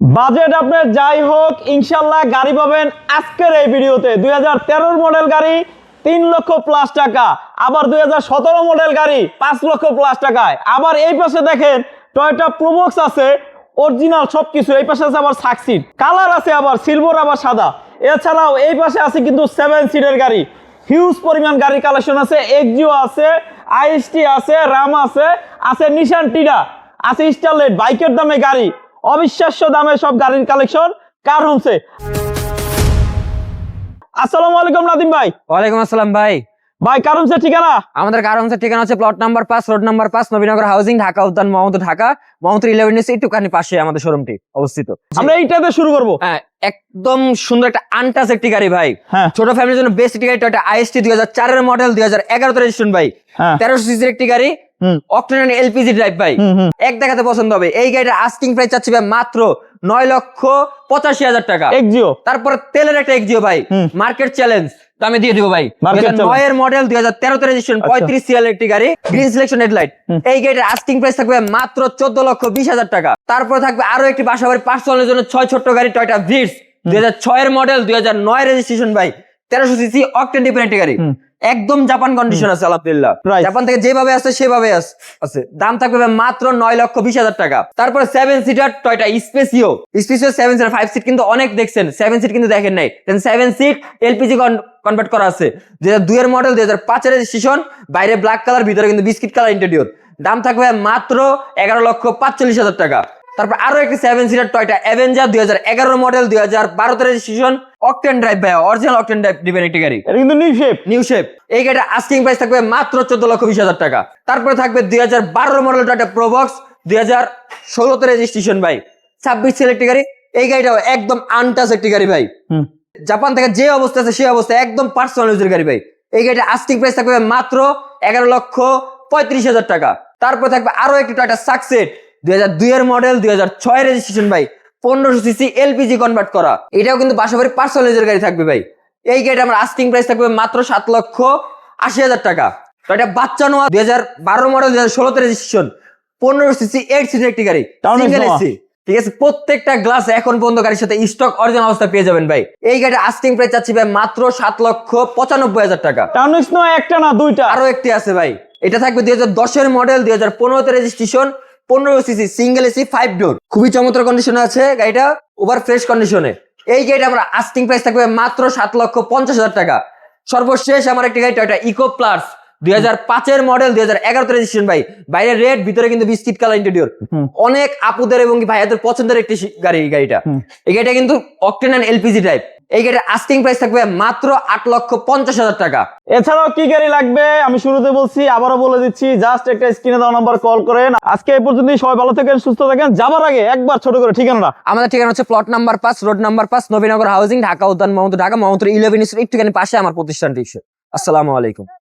Budget আপনার যাই হোক, ইনশাল্লাহ গাড়ি পাবেন আজকের এই ভিডিওতে। দুই হাজার মডেল গাড়ি, তিন লক্ষ প্লাস টাকা। আবার দুই হাজার সতেরো মডেল গাড়ি, পাঁচ লক্ষ প্লাস টাকায়। আবার এই পাশে দেখেন টয়টা প্রোবক্স আছে অরিজিনাল সবকিছু। এই পাশে আছে আবার সাকসিড কালার আছে আবার সিলভার আবার সাদা। এছাড়াও এই পাশে আছে কিন্তু সেভেন সিটের গাড়ি। হিউজ পরিমাণ গাড়ি কালেকশন আছে এক্সিও আছে আইএসটি আছে রাম আছে আছে নিশান টিডা আছে স্টারলেট বাইকের দামে গাড়ি। অবিশ্বাস্য দামে সব গাড়ির কালেকশন কার হোমসে আসসালামু আলাইকুম নাদিম ভাই। ওয়ালাইকুম আসসালাম ভাই। ভাই কার ঠিকানা? আমাদের কারণের ঠিকানা হচ্ছে প্লট নাম্বার পাঁচ রোড নাম্বার পাঁচ নবীনগর হাউজিং ঢাকা উদ্যান মোহাম্মদ ঢাকা মোহাম্মদ ইলেভেন একটুখানি পাশে আমাদের শোরুমটি অবস্থিত। আমরা এইটাতে শুরু করব। হ্যাঁ একদম সুন্দর একটা আনটাস একটি গাড়ি ভাই। হ্যাঁ। ছোট ফ্যামিলির জন্য বেস্ট একটি গাড়ি টয়টা আইএসটি দুই হাজার চারের মডেল দুই হাজার এগারোতে রেজিস্ট্রেশন ভাই। হ্যাঁ। তেরোশো সিসির একটি গাড়ি অক্টেন এলপিজি ড্রাইভ ভাই। এক দেখাতে পছন্দ হবে। এই গাড়িটার আস্কিং প্রাইস চাচ্ছি ভাই মাত্র নয় লক্ষ পঁচাশি হাজার টাকা। এক্সিও তারপর তেলের একটা এক্সিও ভাই। মার্কেট চ্যালেঞ্জ দামে দিয়ে দিব ভাই। নয়ের মডেল দুই হাজার তেরোতে রেজিস্ট্রেশন আচ্ছা। পঁয়ত্রিশ সিএল একটি গাড়ি গ্রিন সিলেকশন হেডলাইট। এই গাড়ির আস্কিং প্রাইস থাকবে মাত্র চোদ্দ লক্ষ বিশ হাজার টাকা। তারপর থাকবে আরও একটি বাসাবাড়ি পার্সোনালের জন্য ছয় ছোট্ট গাড়ি টয়টা ভিটস দুই হাজার ছয়ের মডেল দুই হাজার নয় রেজিস্ট্রেশন ভাই। তেরোশো সিসি অকটেন ডিপেন্ড একটি গাড়ি। একদম জাপান কন্ডিশন আছে আলহামদুলিল্লাহ. জাপান থেকে যেভাবে আসছে সেভাবে আছে। দাম থাকবে মাত্র নয় লক্ষ বিশ হাজার টাকা। তারপর seven seater Toyota Spacio Spacio seven seater five seat কিন্তু অনেক দেখছেন। সেভেন সিট কিন্তু দেখেন নাই। সেভেন সিট এলপিজি কনভার্ট করা আছে। দুই হাজার দুইয়ের মডেল দুই হাজার পাঁচের রেজিস্ট্রেশন বাইরে ব্ল্যাক কালার ভিতরে কিন্তু বিস্কিট কালার ইন্টেরিয়র দাম থাকবে মাত্র এগারো লক্ষ পাঁচচল্লিশ হাজার টাকা। তারপর আরও একটি সেভেন সিটার টয়টা অ্যাভেঞ্জার দুই হাজার এগারো মডেল দুই হাজার বারোতে রেজিস্ট্রেশন অকটেন ড্রাইভ ভাই অরিজিনাল অকটেন ড্রাইভ দিবেন একটি গাড়ি। এটা কিন্তু নিউ শেপ নিউ শেপ এই গাড়িটা আস্কিং প্রাইস থাকবে মাত্র চোদ্দ লক্ষ বিশ হাজার টাকা। তারপরে থাকবে দুই হাজার বারো মডেল টয়টা প্রোবক্স দুই হাজার ষোলোতে রেজিস্ট্রেশন ভাই। ছাব্বিশ ছিল একটি গাড়ি। এই গাড়িটাও একদম আনটাস একটি গাড়ি ভাই। জাপান থেকে যে অবস্থা আছে সেই অবস্থা একদম পার্সোনাল ইউজের গাড়ি ভাই। এই গাড়িটা আস্কিং প্রাইস থাকবে মাত্র এগারো লক্ষ পঁয়ত্রিশ হাজার টাকা। তারপর থাকবে আরও একটি টয়টা সাকসেট দুই দুইয়ের মডেল দুই হাজার ছয় রেজিস্ট্রেশন ভাই। পনেরোশো সিসি এলপিজি কনভার্ট করা। এটাও কিন্তু বাসাবাড়ি পার্সোনাল ইউজের গাড়ি থাকবে ভাই। এই গাড়িটা আমার আস্কিং প্রাইস থাকবে মাত্র সাত লক্ষ আশি হাজার টাকা। তো এটা বাচ্চা নোয়া দুই হাজার বারো মডেল দুই হাজার ষোলোতে রেজিস্ট্রেশন পনেরো সিসি এইট সিসির একটি গাড়ি সিঙ্গেল এসি ঠিক আছে প্রত্যেকটা গ্লাস এখন পর্যন্ত গাড়ির সাথে স্টক অরিজিনাল অবস্থা পেয়ে যাবেন ভাই। এই গাড়ির আস্কিং প্রাইস চাচ্ছি ভাই মাত্র সাত লক্ষ পঁচানব্বই হাজার টাকা। টাউনিক্স নয় একটা না দুইটা? আরও একটি আছে ভাই। এটা থাকবে দুই হাজার দশের মডেল দুই হাজার পনেরোতে রেজিস্ট্রেশন পনেরো CC single AC five door খুবই চমৎকার কন্ডিশনে আছে গাড়িটা ওভার ফ্রেশ কন্ডিশনে এই গাড়িটা আমরা আস্টিং প্রাইস থাকবে মাত্র সাত লক্ষ পঞ্চাশ হাজার টাকা। সর্বশেষ আমার একটি গাড়ি টয়টা ইকো প্লাস দুই হাজার পাঁচের মডেল দুই হাজার এগারোতে রেজিস্ট্রেশন ভাই। বাইরে রেড ভিতরে কিন্তু বিস্কিট কালার ইন্টেরিয়র অনেক আপুদের এবং কি ভাইয়াদের পছন্দের একটি গাড়ি এই গাড়িটা। এই গাড়িটা কিন্তু অকটেন অ্যান্ড এলপিজি টাইপ এই গাড়ির আস্কিং প্রাইস থাকবে মাত্র আট লক্ষ পঞ্চাশ হাজার টাকা। এছাড়াও কি গাড়ি লাগবে? আমি শুরুতে বলছি আবারও বলে দিচ্ছি জাস্ট একটা স্ক্রিনে দেওয়া নাম্বার কল করেন। আজকে এই পর্যন্তই সবাই ভালো থাকেন সুস্থ থাকেন। যাবার আগে একবার ছোট করে ঠিকানাটা। আমাদের ঠিকানা হচ্ছে প্লট নাম্বার পাঁচ রোড নাম্বার পাঁচ নবীনগর হাউজিং ঢাকা উদ্যান মোহাম্মদ ঢাকা মোহাম্মদ ইলেভেন একটুখানি পাশে আমার প্রতিষ্ঠানটি। আসসালামু আলাইকুম।